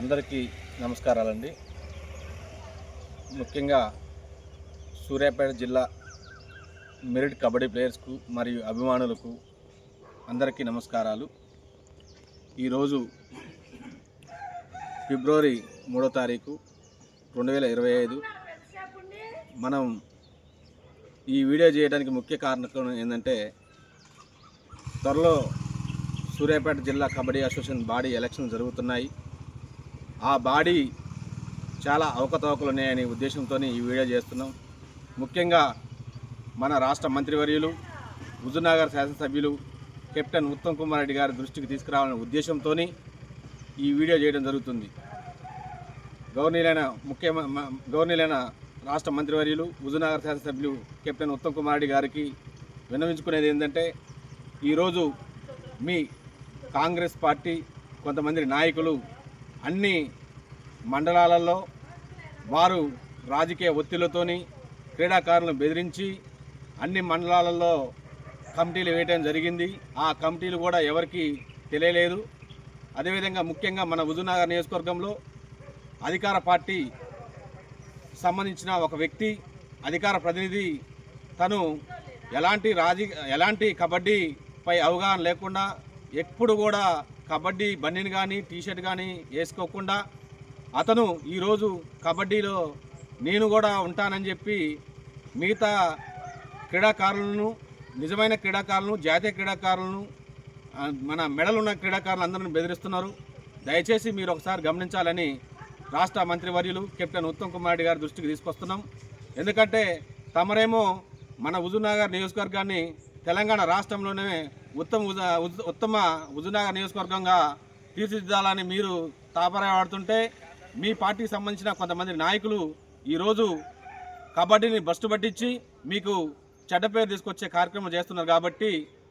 అందరికీ నమస్కారాలండి. ముఖ్యంగా సూర్యాపేట జిల్లా మెరిట్ కబడ్డీ ప్లేయర్స్కు మరియు అభిమానులకు అందరికీ నమస్కారాలు. ఈరోజు ఫిబ్రవరి మూడో తారీఖు రెండు వేల ఇరవై ఐదు. మనం ఈ వీడియో చేయడానికి ముఖ్య కారణం ఏంటంటే త్వరలో సూర్యాపేట జిల్లా కబడ్డీ అసోసియేషన్ బాడీ ఎలక్షన్ జరుగుతున్నాయి. ఆ బాడీ చాలా అవకతవకలు ఉన్నాయనే ఉద్దేశంతో ఈ వీడియో చేస్తున్నాం. ముఖ్యంగా మన రాష్ట్ర మంత్రివర్యులు హుజుర్నగర్ శాసనసభ్యులు కెప్టెన్ ఉత్తమ్ కుమార్ రెడ్డి గారి దృష్టికి తీసుకురావాలనే ఉద్దేశంతో ఈ వీడియో చేయడం జరుగుతుంది. గవర్నీలైన ముఖ్య గవర్నీలైన రాష్ట్ర మంత్రివర్యులు హుజుర్నగర్ శాసనసభ్యులు కెప్టెన్ ఉత్తమ్ కుమార్ రెడ్డి గారికి విన్నవించుకునేది ఏంటంటే ఈరోజు మీ కాంగ్రెస్ పార్టీ కొంతమంది నాయకులు అన్ని మండలాలలో వారు రాజకీయ ఒత్తిళ్ళతోని క్రీడాకారులను బెదిరించి అన్ని మండలాలలో కమిటీలు వేయటం జరిగింది. ఆ కమిటీలు కూడా ఎవరికి తెలియలేదు. అదేవిధంగా ముఖ్యంగా మన హుజూర్నగర్ నియోజకవర్గంలో అధికార పార్టీ సంబంధించిన ఒక వ్యక్తి అధికార ప్రతినిధి తను ఎలాంటి రాజీ ఎలాంటి కబడ్డీపై అవగాహన లేకుండా ఎప్పుడు కూడా కబడ్డీ బన్నీని కానీ టీషర్ట్ కానీ వేసుకోకుండా అతను ఈరోజు కబడ్డీలో నేను కూడా ఉంటానని చెప్పి మిగతా క్రీడాకారులను నిజమైన క్రీడాకారులను జాతీయ క్రీడాకారులను మన మెడలున్న క్రీడాకారులు అందరిని బెదిరిస్తున్నారు. దయచేసి మీరు ఒకసారి గమనించాలని రాష్ట్ర మంత్రివర్యులు కెప్టెన్ ఉత్తమ్ కుమార్ రెడ్డి గారి దృష్టికి తీసుకొస్తున్నాం. ఎందుకంటే తమరేమో మన హుజూర్నగర్ నియోజకవర్గాన్ని తెలంగాణ రాష్ట్రంలోనే ఉత్తమ ఉత్తమ హుజూర్నగర్ నియోజకవర్గంగా తీర్చిదిద్దాలని మీరు తాపరపడుతుంటే మీ పార్టీకి సంబంధించిన కొంతమంది నాయకులు ఈరోజు కబడ్డీని బస్టు పట్టించి మీకు చెడ్డ పేరు తీసుకొచ్చే కార్యక్రమం చేస్తున్నారు కాబట్టి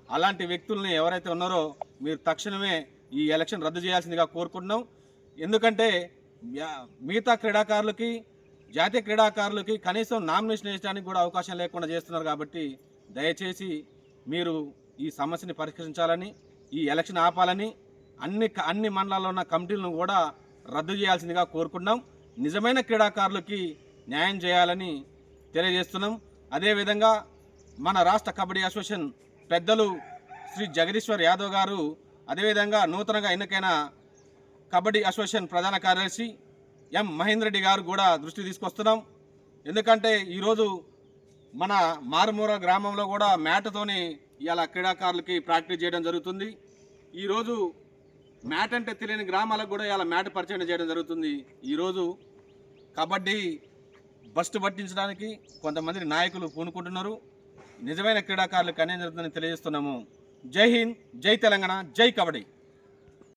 అలాంటి వ్యక్తుల్ని ఎవరైతే ఉన్నారో మీరు తక్షణమే ఈ ఎలక్షన్ రద్దు చేయాల్సిందిగా కోరుకుంటున్నాం. ఎందుకంటే మిగతా క్రీడాకారులకి జాతీయ క్రీడాకారులకి కనీసం నామినేషన్ వేయడానికి కూడా అవకాశం లేకుండా చేస్తున్నారు కాబట్టి దయచేసి మీరు ఈ సమస్యని పరిష్కరించాలని ఈ ఎలక్షన్ ఆపాలని అన్ని అన్ని మండలాల్లో ఉన్న కమిటీలను కూడా రద్దు చేయాల్సిందిగా కోరుకుంటున్నాం. నిజమైన క్రీడాకారులకి న్యాయం చేయాలని తెలియజేస్తున్నాం. అదేవిధంగా మన రాష్ట్ర కబడ్డీ అసోసియేషన్ పెద్దలు శ్రీ జగదీశ్వర్ యాదవ్ గారు అదేవిధంగా నూతనంగా ఎన్నికైన కబడ్డీ అసోసియేషన్ ప్రధాన కార్యదర్శి ఎం మహేందర్ రెడ్డి గారు కూడా దృష్టి తీసుకొస్తున్నాం. ఎందుకంటే ఈరోజు మన మారుమూర గ్రామంలో కూడా మ్యాట్తోని ఇవాళ క్రీడాకారులకి ప్రాక్టీస్ చేయడం జరుగుతుంది. ఈరోజు మ్యాట్ అంటే తెలియని గ్రామాలకు కూడా ఇలా మ్యాట్ పరిచయం చేయడం జరుగుతుంది. ఈరోజు కబడ్డీ బస్టు పట్టించడానికి కొంతమంది నాయకులు పూనుకుంటున్నారు. నిజమైన క్రీడాకారులకు అన్యాయం జరుగుతుందని తెలియజేస్తున్నాము. జై హింద్ జై తెలంగాణ జై కబడ్డీ.